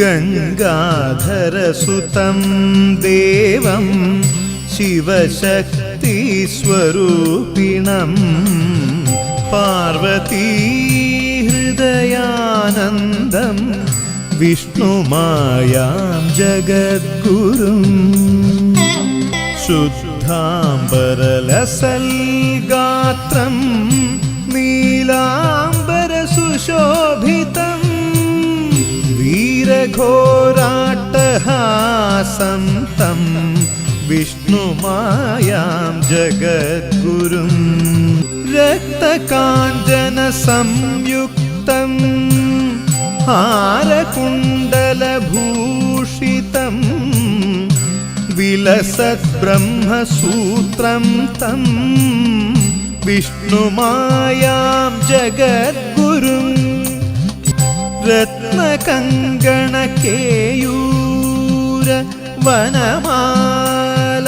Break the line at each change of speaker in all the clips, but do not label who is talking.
ഗംഗാധരസുതം ദേവം ശിവശക്തിസ്വരൂപിണം പാർവതീഹൃദയാനന്ദം വിഷ്ണുമായാം ജഗദ്ഗുരും. ശുദ്ധാംബരലസൽഗാത്രം വീരഘോരാട്ടഹാസം തം വിഷ്ണുമായാം ജഗദ്ഗുരും. രക്തകാഞ്ചന സംയുക്തം ഹാരകുണ്ടലഭൂഷിതം വിലസദ്ബ്രഹ്മസൂത്രം തം വിഷ്ണുമായാം ജഗദ്ഗുരും രത്നകങ്കണകേയൂര വനമാല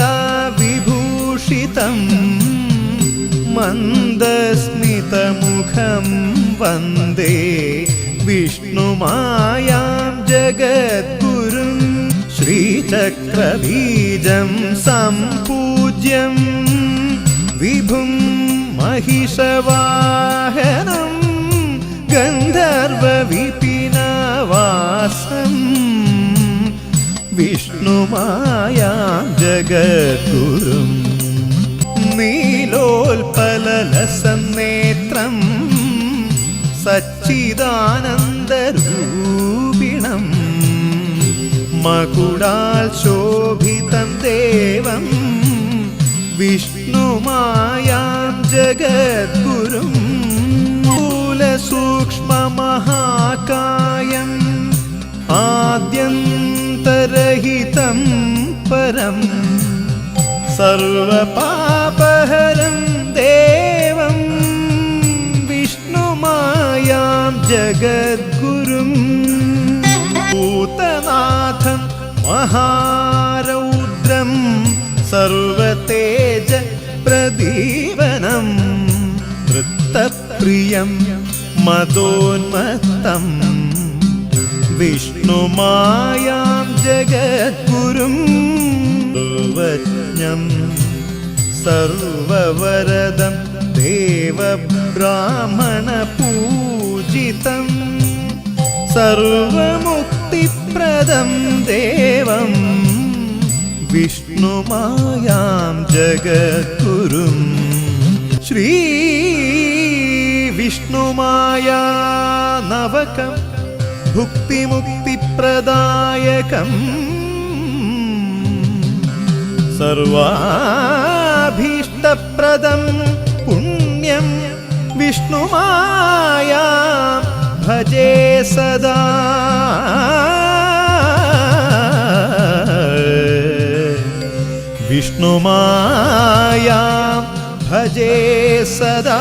വിഭൂഷിതം മന്ദസ്മിതമുഖം വന്ദേ വിഷ്ണുമായാം ജഗദ്ഗുരും ശ്രീചക്രബീജം സംപൂജ്യം വിഭും महिषवाहनं गन्धर्वविपिनवासं വിഷ്ണുമായ ജഗദ്ഗുരും നീലോൽപലസന്നേത്രം സച്ചിദാനന്ദരൂപിണം. മകുടാൽ ശോഭിതം ദേവം വിഷ്ണുമായ ജഗദ്ഗുരും മൂലസൂക്ഷ്മ മഹാകാ പരം സർവപാപഹരം ദേവം വിഷ്ണുമായാം ജഗദ്ഗുരും. ഭൂതനാഥം മഹാരൗദ്രം സർവതേജ പ്രദീപനം. വൃത്തപ്രിയം മതോന്മത്തം വിഷ്ണുമായാ जगद्गुरुं सर्वज्ञं सर्ववरदं देवब्राह्मणपूजितम् सर्वमुक्तिप्रदं देवं विष्णुमायां जगद्गुरुम् श्रीविष्णुमाया नवकं ഭുക്തിമുക്തിപ്രദായകം. സർവാഭീഷ്ടപ്രദം പുണ്യം വിഷ്ണുമായ ഭജേ സദാ. വിഷ്ണുമായ ഭജേ സദാ.